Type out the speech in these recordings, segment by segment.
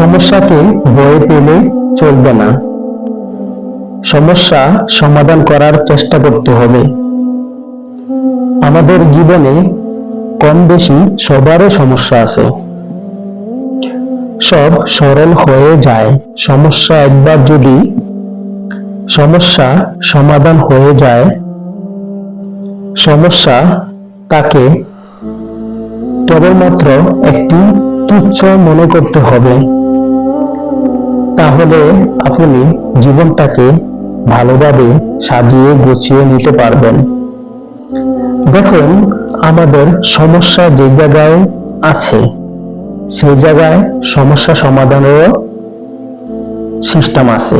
সমস্যাকে ভয় পেলে চলবে না। সমস্যা সমাধান করার চেষ্টা করতে হবে। আমাদের জীবনে কম বেশি সবারও সমস্যা আছে। সব সরল হয়ে যায়। সমস্যা একবার যদি সমস্যা সমাধান হয়ে যায়, সমস্যা তাকে কেবলমাত্র একটি তুচ্ছ মনে করতে হবে। তাহলে আপনি জীবনটাকে ভালোভাবে সাজিয়ে গুছিয়ে নিতে পারবেন। দেখুন, আমাদের সমস্যা যে জায়গায় আছে, সেই জায়গায় সমস্যা সমাধানেরও সিস্টেম আছে।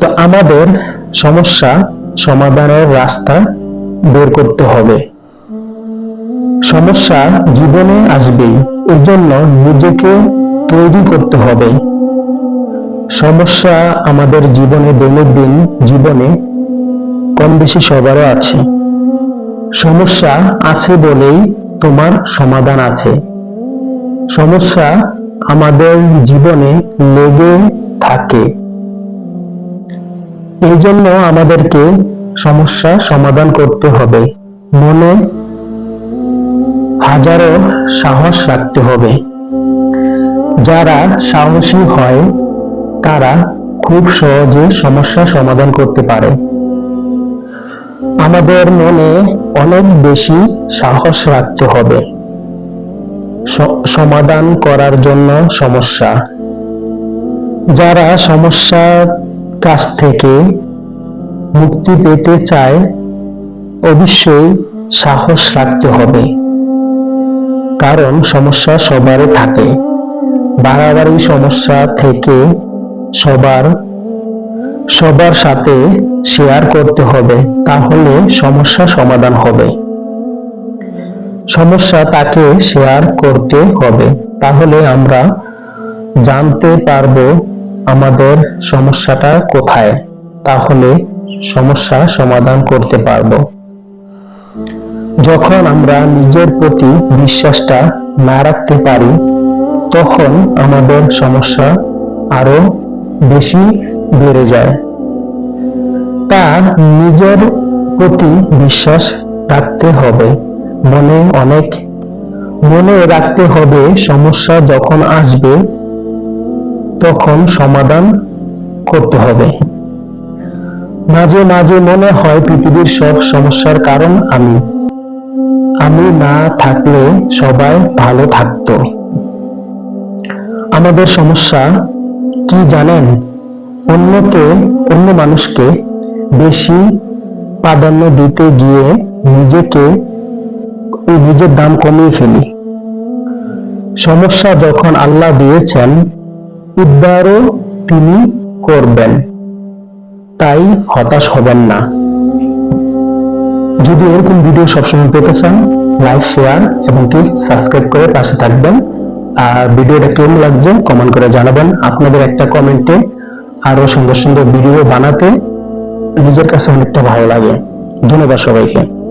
তো আমাদের সমস্যা সমাধানের রাস্তা বের করতে হবে। সমস্যা জীবনে আসবেই এর জন্য নিজেকে তৈরি করতে হবে। সমস্যা আমাদের জীবনে, দৈনন্দিন জীবনে কম বেশি সবারও আছে। সমস্যা আছে বলেই তোমার সমাধান আছে। সমস্যা আমাদের জীবনে লেগে থাকে। এই জন্য আমাদেরকে সমস্যা সমাধান করতে হবে। মনে হাজারো সাহস রাখতে হবে। যারা সাহসী হয় তারা খুব সহজে সমস্যা সমাধান করতে পারে। আমাদের মনে অনেক বেশি সাহস রাখতে হবে। সমাধান করার জন্য সমস্যা। যারা সমস্যার কাছ থেকে মুক্তি পেতে চায়, অবশ্যই সাহস রাখতে হবে। কারণ সমস্যা সবারই থাকে। বাড়াবাড়ি সমস্যা থেকে সবার সবার সাথে শেয়ার করতে হবে, তাহলে সমস্যা সমাধান হবে। সমস্যা তাকে শেয়ার করতে হবে। তাহলে আমরা জানতে পারব আমাদের সমস্যাটা কোথায়। তাহলে সমস্যা সমাধান করতে পারব। যখন আমরা নিজের প্রতি বিশ্বাসটা না রাখতে পারি, তখন আমাদের সমস্যা আরও বেশি বেড়ে যায়। তার নিজের প্রতি বিশ্বাস রাখতে হবে। মনে অনেক মনে রাখতে হবে, সমস্যা যখন আসবে, তখন সমাধান করতে হবে। মাঝে মাঝে মনে হয় পৃথিবীর সব সমস্যার কারণ আমি। আমি না থাকলে সবাই ভালো থাকতো। আমাদের সমস্যা কি জানেন? অন্যকে, অন্য মানুষকে বেশি প্রাধান্য দিতে গিয়ে নিজেকে নিজের দাম কমিয়ে ফেলি। সমস্যা যখন আল্লাহ দিয়েছেন উদ্ধারও তিনি করবেন। তাই হতাশ হবেন না। যদি এরকম ভিডিও সবসময় পেতে চান লাইক শেয়ার এবং কি সাবস্ক্রাইব করে পাশে থাকবেন। আর ভিডিওটা কেমন লাগছে কমেন্ট করে জানাবেন। আপনাদের একটা কমেন্টে আরও সুন্দর সুন্দর ভিডিও বানাতে নিজের কাছে অনেকটা ভালো লাগে। ধন্যবাদ সবাইকে।